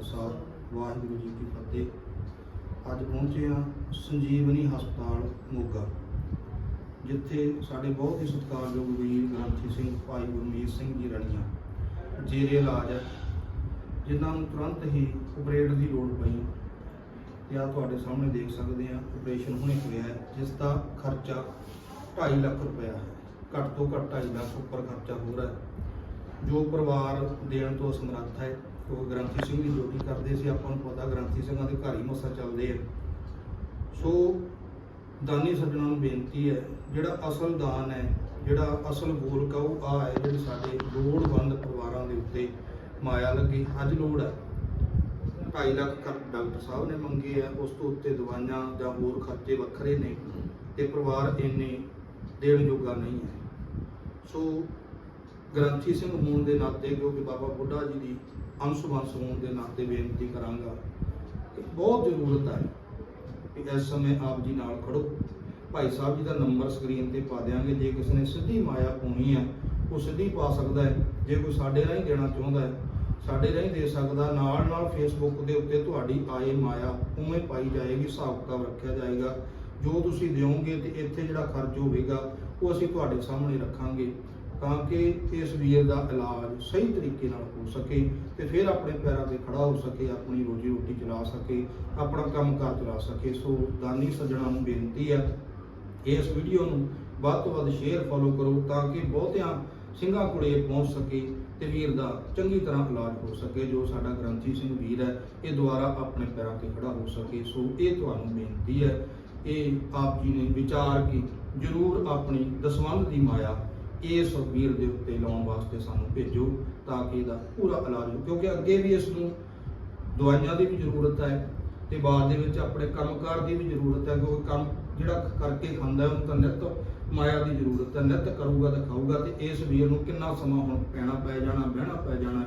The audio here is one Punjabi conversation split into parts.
ਖਾਲਸਾ ਵਾਹਿਗੁਰੂ ਜੀ ਕੀ ਫਤਿਹ। ਅੱਜ ਪਹੁੰਚੇ ਹਾਂ ਸੰਜੀਵਨੀ ਹਸਪਤਾਲ, ਮੋਗਾ, ਜਿੱਥੇ ਸਾਡੇ ਬਹੁਤ ਹੀ ਸਤਿਕਾਰਯੋਗ ਵੀਰ ਗ੍ਰੰਥੀ ਸਿੰਘ, ਭਾਈ ਗੁਰਮੀਤ ਸਿੰਘ ਜੀ ਰਣੀਆਂ, ਜੇਰੇ ਇਲਾਜ ਹੈ, ਜਿਨ੍ਹਾਂ ਨੂੰ ਤੁਰੰਤ ਹੀ ਆਪਰੇਟ ਦੀ ਲੋੜ ਪਈ। ਤੇ ਆ ਤੁਹਾਡੇ ਸਾਹਮਣੇ ਦੇਖ ਸਕਦੇ ਆ ਆਪਰੇਸ਼ਨ ਹੁਣੇ ਹੋਇਆ ਹੈ, ਜਿਸ ਦਾ ਖਰਚਾ 2.5 ਲੱਖ ਰੁਪਇਆ ਹੈ। ਘੱਟ ਤੋਂ ਘੱਟ 2.5 ਲੱਖ ਉੱਪਰ ਖਰਚਾ ਹੋ ਰਿਹਾ ਹੈ। ਜੋ ਪਰਿਵਾਰ ਦੇਣ ਤੋਂ ਅਸਮਰੱਥ ਹੈ, ਉਹ ਗ੍ਰੰਥੀ ਸਿੰਘ ਦੀ ਡਿਊਟੀ ਕਰਦੇ ਸੀ, ਆਪਾਂ ਨੂੰ ਪਤਾ ਗ੍ਰੰਥੀ ਸਿੰਘਾਂ ਦੇ ਘਰ ਹੀ ਮਸਾ ਚੱਲਦੇ ਆ। ਸੋ ਦਾਨੀ ਸੱਜਣਾਂ ਨੂੰ ਬੇਨਤੀ ਹੈ, ਜਿਹੜਾ ਅਸਲ ਦਾਨ ਹੈ, ਜਿਹੜਾ ਅਸਲ ਗੋਲ ਉਹ ਆ ਹੈ, ਜਿਹੜੀ ਸਾਡੇ ਲੋੜਵੰਦ ਪਰਿਵਾਰਾਂ ਦੇ ਉੱਤੇ ਮਾਇਆ ਲੱਗੀ, ਅੱਜ ਲੋੜ ਹੈ। 2.5 ਲੱਖ ਕਰ ਡਾਕਟਰ ਸਾਹਿਬ ਨੇ ਮੰਗੇ ਆ, ਉਸ ਤੋਂ ਉੱਤੇ ਦਵਾਈਆਂ ਜਾਂ ਹੋਰ ਖਰਚੇ ਵੱਖਰੇ ਨੇ, ਤੇ ਪਰਿਵਾਰ ਇੰਨੇ ਦੇਣ ਯੋਗਾ ਨਹੀਂ ਹੈ। ਸੋ ਗ੍ਰੰਥੀ ਸਿੰਘ ਹੋਣ ਦੇ ਨਾਤੇ, ਕਿਉਂਕਿ ਬਾਬਾ ਬੁੱਢਾ ਜੀ ਦੀ ਅੰਸ਼ ਵੰਸ਼ ਹੋਣ ਦੇ ਨਾਤੇ ਬੇਨਤੀ ਕਰਾਂਗਾ ਕਿ ਬਹੁਤ ਜ਼ਰੂਰਤ ਹੈ ਕਿ ਇਸ ਸਮੇਂ ਆਪ ਜੀ ਨਾਲ ਖੜੋ। ਭਾਈ ਸਾਹਿਬ ਜੀ ਦਾ ਨੰਬਰ ਸਕਰੀਨ ਤੇ ਪਾ ਦਿਆਂਗੇ। ਜੇ ਕਿਸੇ ਨੇ ਸਿੱਧੀ ਮਾਇਆ ਪਾਉਣੀ ਹੈ ਉਹ ਸਿੱਧੀ ਪਾ ਸਕਦਾ ਹੈ। ਜੇ ਕੋਈ ਸਾਡੇ ਰਾਹੀਂ ਦੇਣਾ ਚਾਹੁੰਦਾ ਹੈ, ਸਾਡੇ ਰਾਹੀਂ ਦੇ ਸਕਦਾ। ਨਾਲ ਨਾਲ ਫੇਸਬੁੱਕ ਦੇ ਉੱਤੇ ਤੁਹਾਡੀ ਆਏ ਮਾਇਆ ਉਵੇਂ ਪਾਈ ਜਾਏਗੀ, ਹਿਸਾਬ ਕਿਤਾਬ ਰੱਖਿਆ ਜਾਏਗਾ। ਜੋ ਤੁਸੀਂ ਦਿਓਗੇ ਤੇ ਇੱਥੇ ਜਿਹੜਾ ਖਰਚ ਹੋਵੇਗਾ, ਉਹ ਅਸੀਂ ਤੁਹਾਡੇ ਸਾਹਮਣੇ ਰੱਖਾਂਗੇ। ਤਾਂ ਕਿ ਇਸ ਵੀਰ ਦਾ ਇਲਾਜ ਸਹੀ ਤਰੀਕੇ ਨਾਲ ਹੋ ਸਕੇ ਤੇ ਫਿਰ ਆਪਣੇ ਪੈਰਾਂ ਤੇ ਖੜਾ ਹੋ ਸਕੇ, ਆਪਣੀ ਰੋਜੀ ਰੋਟੀ ਚਲਾ ਸਕੇ, ਆਪਣਾ ਕੰਮ ਕਾਰ ਚਲਾ ਸਕੇ। ਸੋ ਦਾਨੀ ਸੱਜਣਾ ਨੂੰ ਬੇਨਤੀ ਹੈ, ਇਸ ਵੀਡੀਓ ਨੂੰ ਵੱਧ ਤੋਂ ਵੱਧ ਸ਼ੇਅਰ ਫੋਲੋ ਕਰੋ ਤਾਂ ਕਿ ਬਹੁਤਿਆਂ ਸਿੰਘਾਂ ਕੋਲੇ ਪਹੁੰਚ ਸਕੇ ਤੇ ਵੀਰ ਦਾ ਚੰਗੀ ਤਰ੍ਹਾਂ ਇਲਾਜ ਹੋ ਸਕੇ, ਜੋ ਸਾਡਾ ਗ੍ਰੰਥੀ ਸਿੰਘ ਵੀਰ ਹੈ, ਇਹ ਦੁਬਾਰਾ ਆਪਣੇ ਪੈਰਾਂ ਤੇ ਖੜਾ ਹੋ ਸਕੇ। ਸੋ ਇਹ ਤੁਹਾਨੂੰ ਬੇਨਤੀ ਹੈ, ਇਹ ਆਪ ਜੀ ਨੇ ਵਿਚਾਰ ਕੇ ਜ਼ਰੂਰ ਆਪਣੀ ਦਸਵੰਧ ਦੀ ਮਾਇਆ ਇਸ ਵੀਰ ਦੇ ਉੱਤੇ ਲਾਉਣ ਵਾਸਤੇ ਸਾਨੂੰ ਭੇਜੋ ਤਾਂ ਕਿ ਇਹਦਾ ਪੂਰਾ ਇਲਾਜ ਹੋ, ਕਿਉਂਕਿ ਅੱਗੇ ਵੀ ਇਸ ਨੂੰ ਦਵਾਈਆਂ ਦੀ ਵੀ ਜ਼ਰੂਰਤ ਹੈ ਤੇ ਬਾਅਦ ਦੇ ਵਿੱਚ ਆਪਣੇ ਕੰਮਕਾਰ ਦੀ ਵੀ ਜ਼ਰੂਰਤ ਹੈ, ਕਿਉਂਕਿ ਕੰਮ ਜਿਹੜਾ ਕਰਕੇ ਖਾਂਦਾ ਹੈ, ਉਹਨੂੰ ਤਾਂ ਨਿੱਤ ਮਾਇਆ ਦੀ ਜ਼ਰੂਰਤ ਹੈ, ਨਿੱਤ ਕਰੂਗਾ ਤਾਂ ਖਾਊਗਾ ਤੇ ਇਸ ਵੀਰ ਨੂੰ ਕਿੰਨਾ ਸਮਾਂ ਹੁਣ ਪੈਣਾ ਪੈ ਜਾਣਾ, ਬਹਿਣਾ ਪੈ ਜਾਣਾ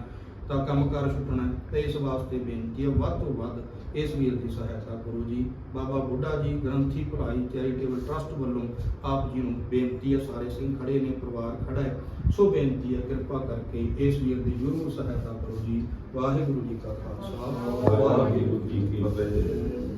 ਤਾਂ ਕੰਮਕਾਰ ਛੁੱਟਣਾ ਤੇ ਇਸ ਵਾਸਤੇ ਬੇਨਤੀ ਹੈ, ਵੱਧ ਤੋਂ ਵੱਧ ਇਸ ਵੀਰ ਦੀ ਸਹਾਇਤਾ ਕਰੋ ਜੀ। ਬਾਬਾ ਬੁੱਢਾ ਜੀ, ਗ੍ਰੰਥੀ ਭਲਾਈ, ਚੈਰੀਟੇਬਲ ਟਰਸਟ ਵੱਲੋਂ ਆਪ ਜੀ ਨੂੰ ਬੇਨਤੀ ਹੈ, ਸਾਰੇ ਸਿੰਘ ਖੜੇ ਨੇ, ਪਰਿਵਾਰ ਖੜਾ ਹੈ। ਸੋ ਬੇਨਤੀ ਹੈ, ਕਿਰਪਾ ਕਰਕੇ ਇਸ ਵੀਰ ਦੀ ਜ਼ਰੂਰ ਸਹਾਇਤਾ ਕਰੋ ਜੀ। ਵਾਹਿਗੁਰੂ ਜੀ ਕਾ ਖਾਲਸਾ। ਵਾਹਿਗੁਰੂ ਜੀ ਕੀ ਫਤਿਹ।